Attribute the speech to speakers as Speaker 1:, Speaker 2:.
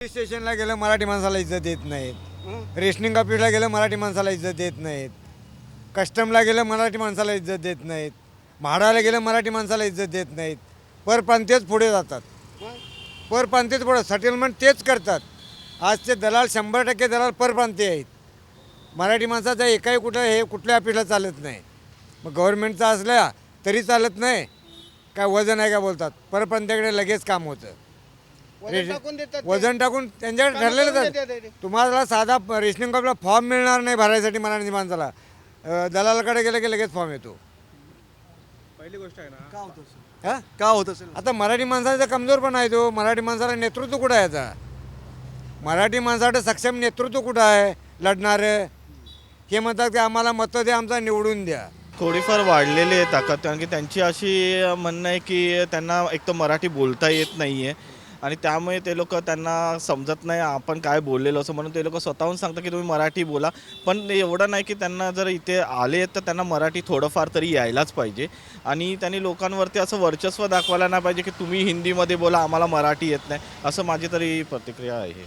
Speaker 1: Police स्टेशनला गेलं मराठी माणसाला इज्जत देत नाहीत. रेशनिंग ऑफिसला गेलं मराठी माणसाला इज्जत देत नाहीत. कस्टमला गेलं मराठी माणसाला इज्जत देत नाहीत. म्हाडाला गेलं मराठी माणसाला इज्जत देत नाहीत. परप्रांतीयच पुढे जातात. परप्रांतीयच पुढे सेटलमेंट तेच करतात. आजचे दलाल शंभर टक्के दलाल परप्रांतीय आहेत. मराठी माणसाचा एकाही कुठं हे कुठल्या ऑफिसला चालत नाही. मग गव्हर्नमेंटचा असल्या तरी चालत नाही. काय वजन आहे का बोलतात. परप्रांतीयाकडे लगेच काम होतं.
Speaker 2: वजन टाकून देतात ते.
Speaker 1: वजन टाकून त्यांच्याकडे
Speaker 2: कामं
Speaker 1: ठरलेलं
Speaker 2: करून
Speaker 1: आहे.
Speaker 2: देतात ते.
Speaker 1: तुम्हाला साधा रेशनिंग कार्डला फॉर्म मिळणार नाही भरायसाठी मराठी माणसाला. अं, दलालाकडे गेलं की लगेच फॉर्म येतो.
Speaker 3: पहिली गोष्ट आहे ना
Speaker 2: का होत असेल?
Speaker 1: हा?
Speaker 2: का होत असेल?
Speaker 1: आता मराठी माणसाचा कमजोर पण आहे तो. मराठी माणसाला नेतृत्व कुठं आहे आता? मराठी माणसाकडे सक्षम नेतृत्व कुठं आहे? लढणारं? हे म्हणतात की आम्हाला मतं द्या आमचा निवडून द्या.
Speaker 4: थोडीफार वाढलेली आहे ताकद. कारण की त्यांची अशी म्हणणं आहे की त्यांना एक तर मराठी बोलता येत नाही आहे आणि त्यामुळे ते लोक त्यांना समजत नाही आपण काय बोललेलो असं म्हणून ते लोक स्वतःहून सांगतात की तुम्ही मराठी बोला. पण एवढं नाही की त्यांना जर इथे आले तर त्यांना मराठी थोडंफार तरी यायलाच पाहिजे. आणि त्यांनी लोकांवरती असं वर्चस्व दाखवायला नाही पाहिजे की तुम्ही हिंदीमध्ये बोला आम्हाला मराठी येत नाही असं माझी तरी प्रतिक्रिया आहे.